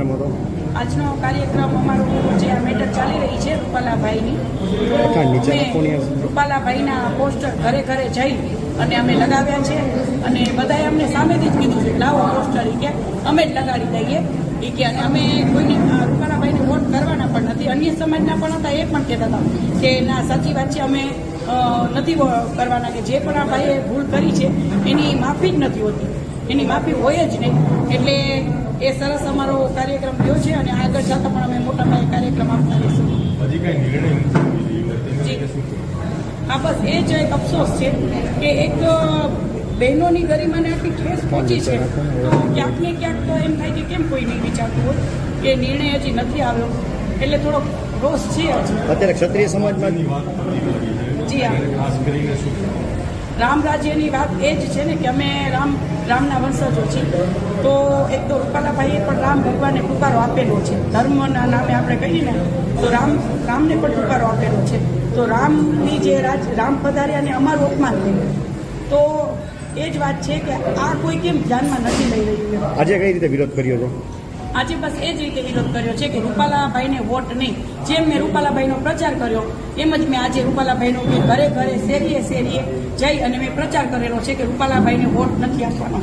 આજનો કાર્યક્રમ અમારો જે આ મેટર ચાલી રહી છે રૂપાલાભાઈની. રૂપાલાભાઈના પોસ્ટર ઘરે ઘરે જઈ અને અમે લગાવ્યા છે અને બધાએ અમને સામેથી જ કીધું છે લાવો પોસ્ટર ઈ કે અમે જ લગાડી દઈએ. એ કે અમે કોઈને રૂપાલાભાઈને વોટ કરવાના પણ નથી. અન્ય સમાજના પણ હતા એ પણ કહેતા હતા કે ના સાચી વાત છે અમે નથી કરવાના કે જે પણ આ ભાઈએ ભૂલ કરી છે એની માફી જ નથી હોતી. એની માફી હોય જ નહીં. એટલે એ સરસ અમારો કાર્યક્રમ થયો છે અને આગળ જતા પણ અમે મોટા પાયે કાર્યક્રમ આપતા રહીશું હજી કઈ નિર્ણય નથી લીધો. તેના જી. માટે હા બસ એ જ એક અફસોસ છે કે એક બહેનોની ગરિમાને આટલી ઠેસ પહોંચી છે તો ક્યાંક ને ક્યાંક તો એમ થાય કે કેમ કોઈ નહીં વિચારતું હોય કે નિર્ણય હજી નથી આવ્યો એટલે થોડોક રોષ છે અત્યારે ક્ષત્રિય સમાજમાં. જી હા. રામ રાજ્યની વાત એ જ છે ને કે અમે રામ, રામના વંશજો છીએ. તો એક તો રૂપાલાભાઈએ પણ રામ ભગવાનને પુકારો આપેલો છે. ધર્મના નામે આપણે કહીએ ને, તો રામ, રામને પણ પુકારો આપેલો છે. તો રામની જે રાજ, રામ પધાર્યાને અમારું અપમાન થયું. તો એ જ વાત છે કે આ કોઈ કેમ ધ્યાનમાં નથી લઈ રહ્યું? આજે કઈ રીતે વિરોધ કર્યો છો? આજે બસ એ જ રીતે વિરોધ કર્યો છે કે રૂપાલાભાઈને વોટ નહીં. જેમ મેં રૂપાલાભાઈનો પ્રચાર કર્યો, એમ જ મેં આજે રૂપાલાભાઈનો કે ઘરે ઘરે શેરીએ શેરીએ જઈ અને મેં પ્રચાર કરેલો છે કે રૂપાલાભાઈને વોટ નથી આપવાનો.